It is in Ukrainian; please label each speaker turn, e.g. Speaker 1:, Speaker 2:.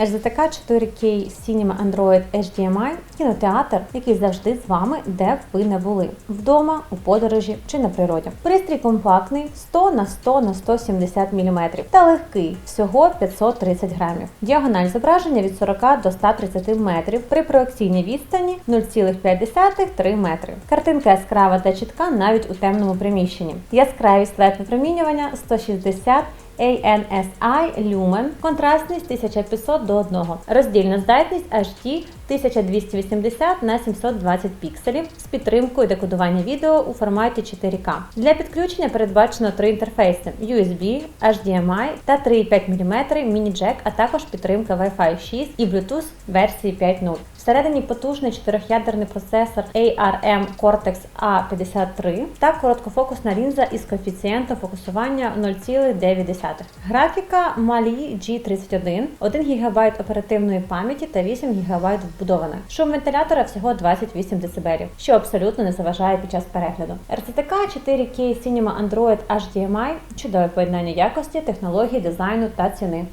Speaker 1: RZTK 4K Cinema Android HDMI – кінотеатр, який завжди з вами, де б ви не були вдома, у подорожі чи на природі. Пристрій компактний 100 на 100 на 170 мм та легкий всього 530 грамів. Діагональ зображення від 40 до 130 метрів при проекційній відстані 0,5-3 метри. Картинка яскрава та чітка навіть у темному приміщенні. Яскравість LED випромінювання 160 ANSI Lumen, контрастність 1500 до 1, роздільна здатність HD 1280 на 720 пікселів з підтримкою декодування відео у форматі 4К. Для підключення передбачено три інтерфейси: USB, HDMI та 3,5 мм міні-джек, а також підтримка Wi-Fi 6 і Bluetooth версії 5.0. Всередині потужний чотирьохядерний процесор ARM Cortex A53 та короткофокусна лінза із коефіцієнтом фокусування 0,9. Графіка Mali G31, 1 ГБ оперативної пам'яті та 8 ГБ вбудованих. Шум вентилятора всього 28 дБ, що абсолютно не заважає під час перегляду. RCTK 4K Cinema Android HDMI – чудове поєднання якості, технології, дизайну та ціни.